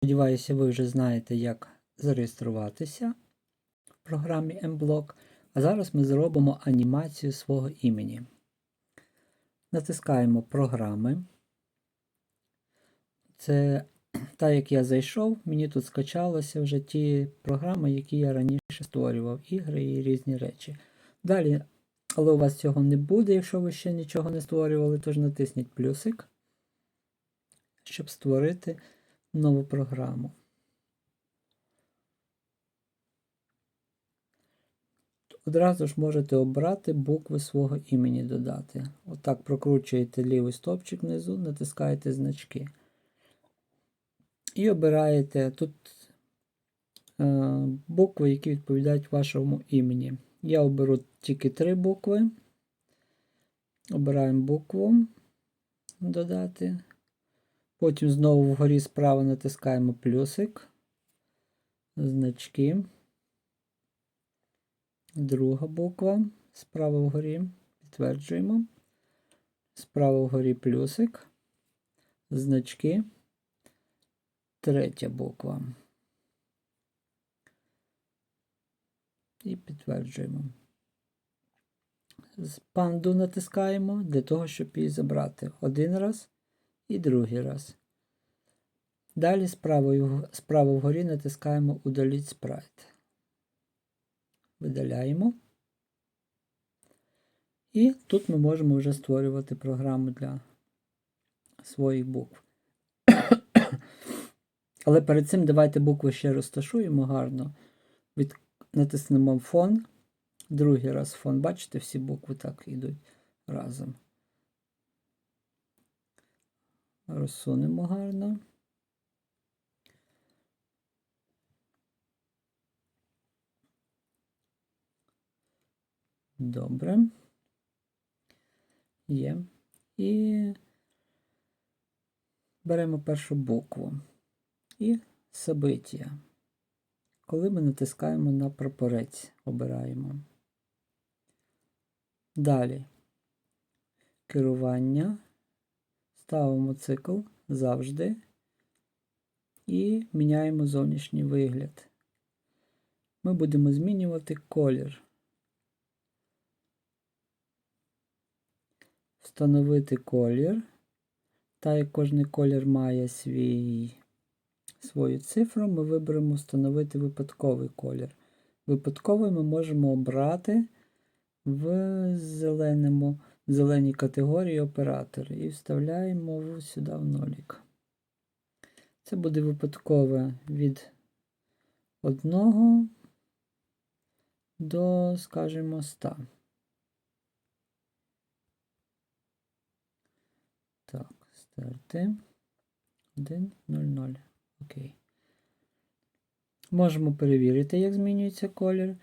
Сподіваюся, ви вже знаєте, як зареєструватися в програмі mBlock. А зараз ми зробимо анімацію свого імені. Натискаємо програми. Це так як я зайшов, мені тут скачалося вже ті програми, які я раніше створював, ігри і різні речі. Далі, але у вас цього не буде, якщо ви ще нічого не створювали, тож натисніть плюсик, щоб створити нову програму. Одразу ж можете обрати букви свого імені додати. Отак прокручуєте лівий стопчик внизу, натискаєте значки. І обираєте тут е, букви, які відповідають вашому імені. Я оберу тільки три букви. Обираємо букву додати. Потім знову вгорі справа натискаємо плюсик, значки. Друга буква. Справа вгорі. Підтверджуємо. Справа вгорі плюсик. Значки. Третя буква. І підтверджуємо. Панду натискаємо для того, щоб її забрати один раз і другий раз. Далі справа, справа вгорі натискаємо Удаліть спрайт. Видаляємо. І тут ми можемо вже створювати програму для своїх букв. Але перед цим давайте букви ще розташуємо гарно. Від... Натиснемо фон. Другий раз фон. Бачите, всі букви так йдуть разом. Розсунемо гарно. Добре. Є. І беремо першу букву. І собиття. Коли ми натискаємо на прапорець, обираємо. Далі керування. Ставимо цикл завжди і міняємо зовнішній вигляд. Ми будемо змінювати колір. Встановити колір. Та як кожний колір має свій, свою цифру, ми виберемо встановити випадковий колір. Випадковий ми можемо обрати в зеленому зеленій категорії оператор і вставляємо сюди в нолік. Це буде випадкове від 1 до, скажімо, 100. Так, старти 1, 0, 0. Окей. Можемо перевірити, як змінюється колір.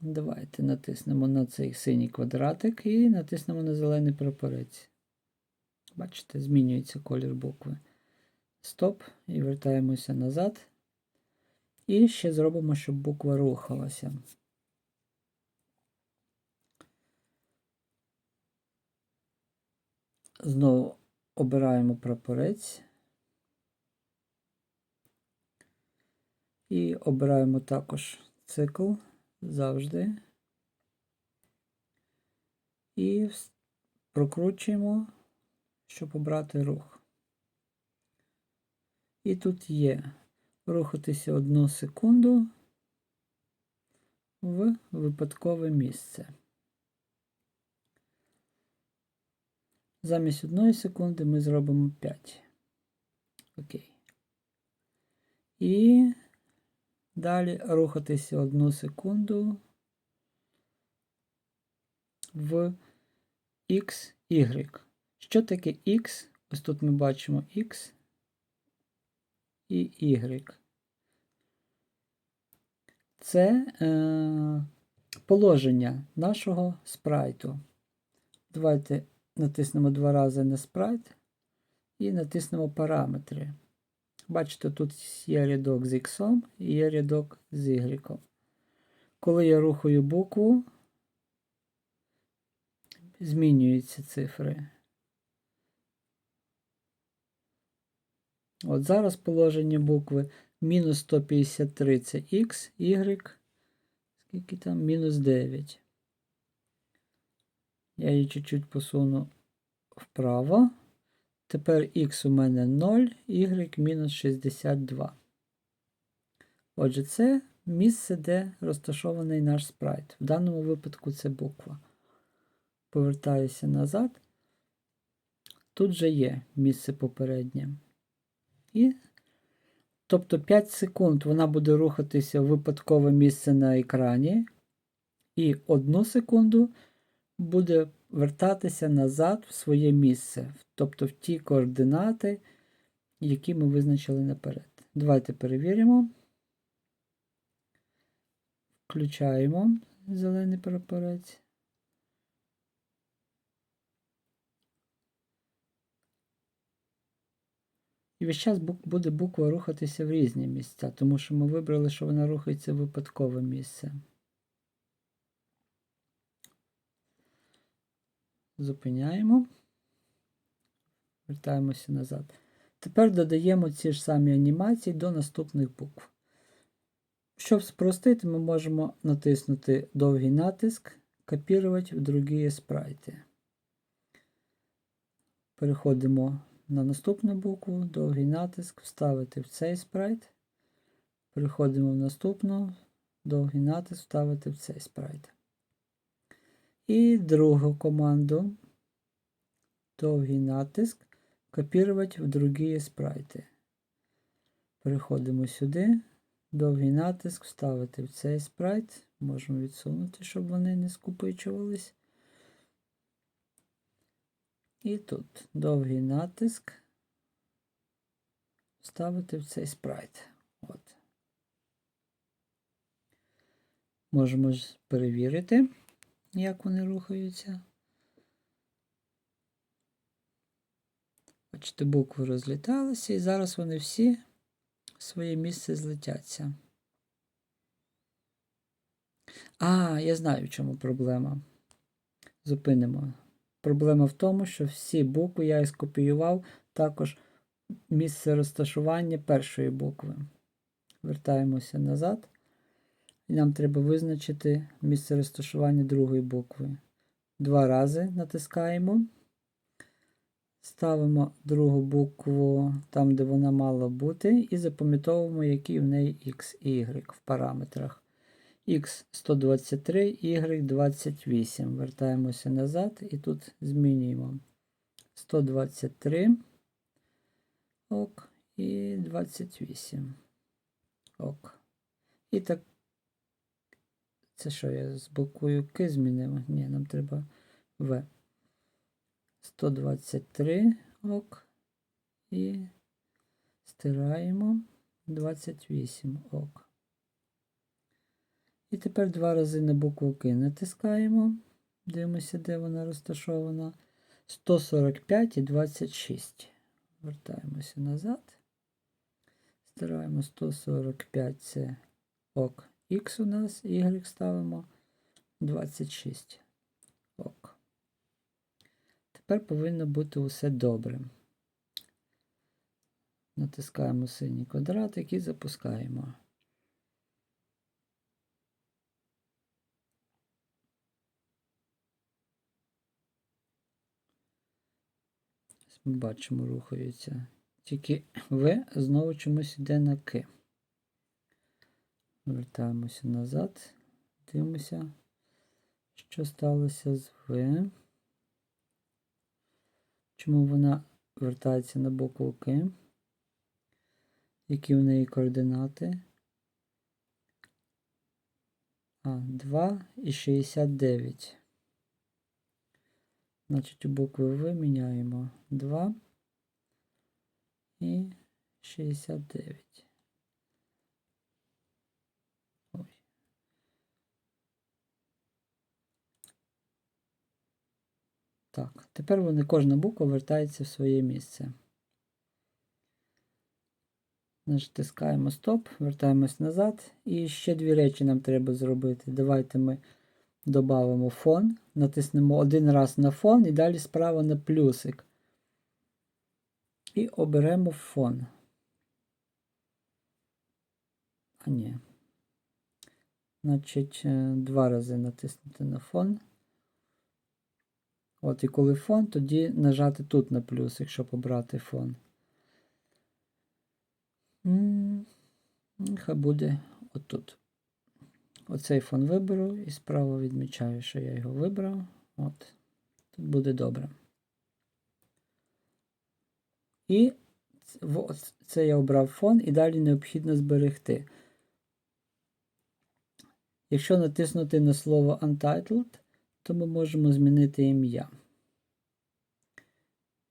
Давайте натиснемо на цей синій квадратик і натиснемо на зелений прапорець. Бачите, змінюється колір букви. Стоп. І вертаємося назад. І ще зробимо, щоб буква рухалася. Знову обираємо прапорець. І обираємо також цикл завжди. І прокручуємо, щоб обрати рух. І тут є рухатися одну секунду в випадкове місце. Замість одної секунди ми зробимо 5. Окей. І Далі рухатися одну секунду в X, Y. Що таке X? Ось тут ми бачимо X і Y. Це е, положення нашого спрайту. Давайте натиснемо два рази на спрайт і натиснемо параметри. Бачите, тут є рядок з X і є рядок з Y. Коли я рухаю букву, змінюються цифри. От зараз положення букви мінус 153 це х, y, скільки там? Мінус 9. Я її чуть-чуть посуну вправо. Тепер х у мене 0, y мінус 62. Отже, це місце, де розташований наш спрайт. В даному випадку це буква. Повертаюся назад. Тут же є місце попереднє. І, тобто 5 секунд вона буде рухатися в випадкове місце на екрані. І 1 секунду буде вертатися назад в своє місце, тобто в ті координати, які ми визначили наперед. Давайте перевіримо. Включаємо зелений прапорець. І весь час буде буква рухатися в різні місця, тому що ми вибрали, що вона рухається в випадкове місце. Зупиняємо. Вертаємося назад. Тепер додаємо ці ж самі анімації до наступних букв. Щоб спростити, ми можемо натиснути довгий натиск, копірувати в другі спрайти. Переходимо на наступну букву, довгий натиск, вставити в цей спрайт. Переходимо в наступну, довгий натиск, вставити в цей спрайт. І другу команду, довгий натиск, копірувати в другі спрайти. Переходимо сюди, довгий натиск, вставити в цей спрайт. Можемо відсунути, щоб вони не скупичувались. І тут довгий натиск вставити в цей спрайт. От. Можемо перевірити, як вони рухаються. Бачите, букви розліталися, і зараз вони всі в своє місце злетяться. А, я знаю, в чому проблема. Зупинимо. Проблема в тому, що всі букви я і скопіював також місце розташування першої букви. Вертаємося назад. І нам треба визначити місце розташування другої букви. Два рази натискаємо. Ставимо другу букву там, де вона мала бути, і запам'ятовуємо, який в неї X і Y в параметрах. X 123, Y 28. Вертаємося назад і тут змінюємо 123 ок, і 28. Ок. І так. Це що я з буквою К змінив? Ні, нам треба В. 123 ок. І стираємо 28 ок. І тепер два рази на букву К натискаємо. Дивимося, де вона розташована. 145 і 26. Вертаємося назад. Стираємо 145 це ок. Х у нас, Y ставимо 26. Ок. Тепер повинно бути усе добре. Натискаємо синій квадратик і запускаємо. Ми бачимо, рухаються. Тільки В знову чомусь йде на К. Вертаємося назад. Дивимося, що сталося з В. Чому вона вертається на букву К? Які в неї координати? А, 2 і 69. Значить, у букви В міняємо 2 і 69. Так, тепер вони, кожна буква вертається в своє місце. Натискаємо стоп, вертаємось назад. І ще дві речі нам треба зробити. Давайте ми додамо фон, натиснемо один раз на фон і далі справа на плюсик. І оберемо фон. А ні. Значить, е, два рази натиснути на фон. От і коли фон, тоді нажати тут на плюс, якщо побрати фон. М, Хай буде отут. Оцей фон виберу і справа відмічаю, що я його вибрав. От. Тут буде добре. І це я обрав фон, і далі необхідно зберегти. Якщо натиснути на слово Untitled, то ми можемо змінити ім'я.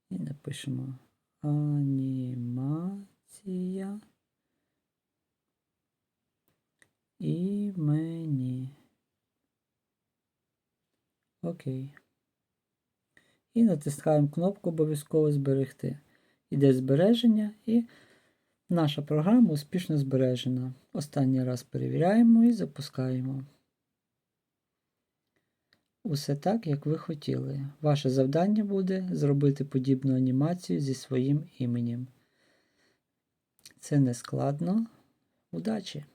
І напишемо анімація імені. Окей. І натискаємо кнопку обов'язково зберегти. Іде збереження і наша програма успішно збережена. Останній раз перевіряємо і запускаємо. Усе так, як ви хотіли. Ваше завдання буде зробити подібну анімацію зі своїм іменем. Це не складно. Удачі!